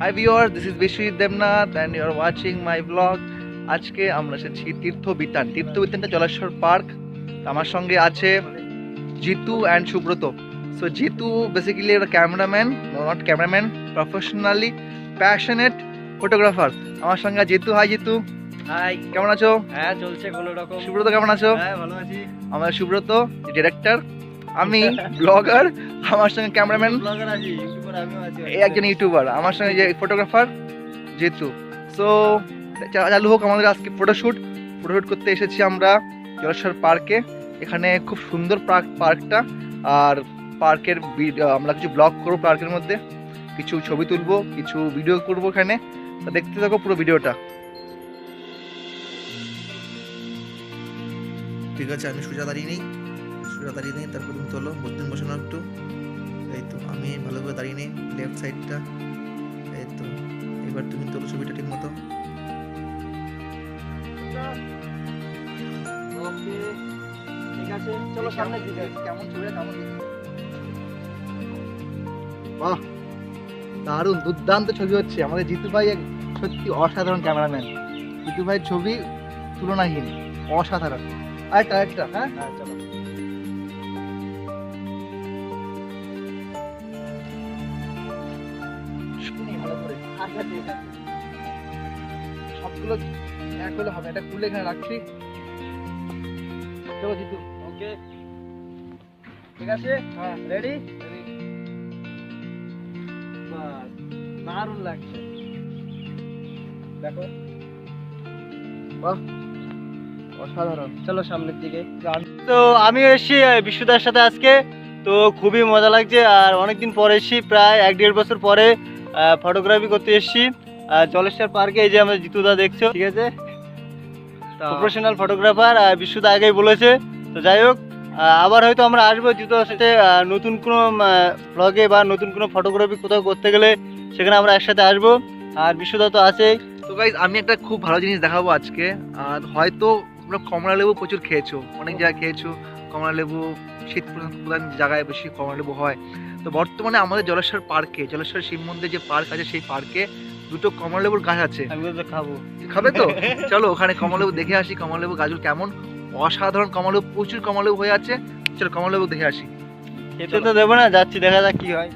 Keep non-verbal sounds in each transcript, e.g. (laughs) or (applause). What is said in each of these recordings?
Hi viewer this is Biswajit Debnath and you are watching my vlog আজকে আমরা এসেছি তীর্থ বিতান তীর্থ বিতানটা Jaleshwar park. আমার সঙ্গে আছে Jitu and Subrata. So Jitu basically একটা cameraman not cameraman professionally passionate photographer আমার সঙ্গে জিতু। হাই জিতু। হাই কেমন আছো? হ্যাঁ চলছে কোনো রকম। সুব্রত কেমন আছো? হ্যাঁ ভালো আছি। আমার সুব্রত ডিরেক্টর আমি ব্লগার আমার সঙ্গে ক্যামেরাম্যান ব্লগার আছি। এই একজন ইউটিউবার আমার সঙ্গে যে ফটোগ্রাফার জিতু। সো চালু হোক আমাদের আজকে ফটোশ্যুট ফটোশ্যুট করতে এসেছি আমরা জলেশ্বর পার্কে এখানে খুব সুন্দর পার্ক পার্কটা আর পার্কের আমরা কিছু ব্লগ করব পার্কের মধ্যে। কিছু ছবি তুলবো কিছু ভিডিও করব এখানে। তা দেখতে থাকো পুরো ভিডিওটা ঠিক আছে আমি সোজা দাঁড়িয়ে নেই। সোজা দাঁড়িয়ে নেই তারপর তুমি তোলো। বসানো একটু। এই তো। দাঁড়িয়ে নেই লেফট সাইডটা এই তো এবার তুমি তোলো ছবিটা ঠিক মতো। ঠিক আছে চলো সামনের দিকে। কেমন ছবিটা কেমন বাহ দারুণ দুর্দান্ত ছবি হচ্ছে। আমাদের জিতু ভাই এক সত্যি অসাধারণ ক্যামেরাম্যান। জিতু ভাইয়ের ছবি তুলনাহীন অসাধারণ। আরেকটা আরেকটা হ্যাঁ? হ্যাঁ চলো। সবগুলো এক হলে হবে এটা খুলে এখানে রাখছি। চলো জিতু। ওকে। ঠিক আছে? হ্যাঁ। রেডি বাস দারুণ লাগছে। দেখো। বাহ অসাধারণ। চলো সামনের দিকে। তো আমি এসেছি বিশ্বদার সাথে আজকে। তো খুবই মজা লাগছে আর অনেকদিন পরে এসেছি প্রায় এক দেড় বছর পরে। ফটোগ্রাফি করতে এসেছি। জলেশ্বর পার্কে এই যে আমরা জিতুদা দেখছ ঠিক আছে? প্রফেশনাল ফটোগ্রাফার বিশ্বদা আগেই বলেছে। তো যাই হোক আবার হয়তো আমরা আসব জিতুদার সাথে নতুন কোনো ব্লগে বা নতুন কোনো ফটোগ্রাফি কোথাও করতে গেলে সেখানে আমরা একসাথে আসব। আর বিশ্বদা তো আছেই তো গাইজ আমি একটা খুব ভালো জিনিস দেখাবো আজকে। আর হয়তো তোমরা কমলা লেবু প্রচুর খেয়েছো অনেক জায়গায় খেয়েছো। কমলা লেবু শীত প্রধান জায়গায় বেশি কমলা লেবু হয়। তো বর্তমানে আমাদের জলেশ্বর পার্কে জলেশ্বর শিব মন্দির যে পার্ক আছে সেই পার্কে দুটো কমলেবুর গাছ আছে। খাব। খাবে তো? (laughs) চলো ওখানে কমলেবু দেখে আসি কমলালেবু গাছগুলো কেমন? অসাধারণ কমলালেবু প্রচুর কমলালেবু হয়ে আছে। চলো কমলালেবু দেখে আসি। খেতে তো দেবো না যাচ্ছি দেখা যাক কি হয়।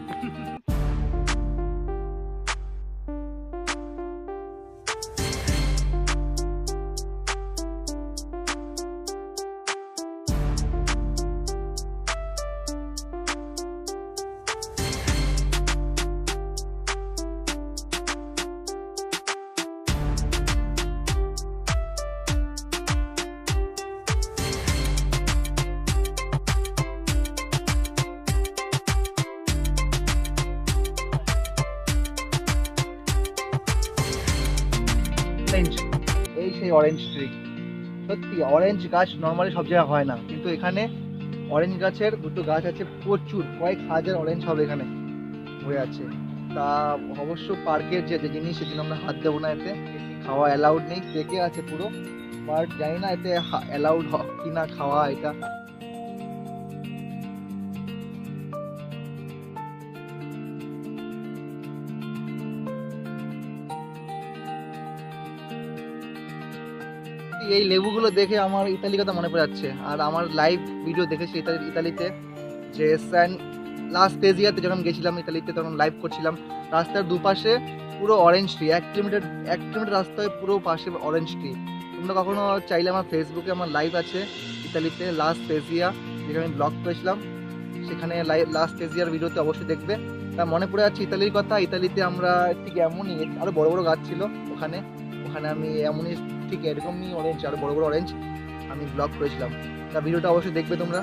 অরেঞ্জ এই সেই অরেঞ্জ ট্রি সত্যি অরেঞ্জ গাছ নর্মালি সব জায়গায় হয় না। কিন্তু এখানে অরেঞ্জ গাছের দুটো গাছ আছে, প্রচুর, কয়েক হাজার অরেঞ্জ হবে এখানে হয়ে আছে। তা অবশ্য পার্কের যে যে জিনিস, সেদিন আমরা হাত দেবো না এতে। খাওয়া অ্যালাউড নেই, পেকে আছে পুরো। বাট জানি না এতে অ্যালাউড কি না খাওয়া এটা। এই লেবুগুলো দেখে আমার ইতালির কথা মনে পড়ে যাচ্ছে। আর আমার লাইভ ভিডিও দেখেছি ইতালি ইতালিতে। যে স্যান লাস্ট পেজিয়াতে যখন গেছিলাম ইতালিতে, তখন লাইভ করছিলাম। রাস্তার দুপাশে পুরো অরেঞ্জ ট্রি এক কিলোমিটার এক কিলোমিটার রাস্তায় পুরো পাশে অরেঞ্জ ট্রি তোমরা কখনো চাইলে আমার ফেসবুকে আমার লাইভ আছে ইতালিতে লাস্ট পেজিয়া যেখানে আমি ব্লগ করেছিলাম। সেখানে লাইভ লাস্ট পেজিয়ার ভিডিওতে অবশ্যই দেখবে। তা মনে পড়ে যাচ্ছে ইতালির কথা। ইতালিতে আমরা ঠিক এমনই আরও বড় বড় গাছ ছিল ওখানে। ওখানে আমি এমনই ঠিক এরকমই অরেঞ্জ আরও বড় বড় অরেঞ্জ আমি ব্লগ করেছিলাম। তা ভিডিওটা অবশ্যই দেখবে তোমরা।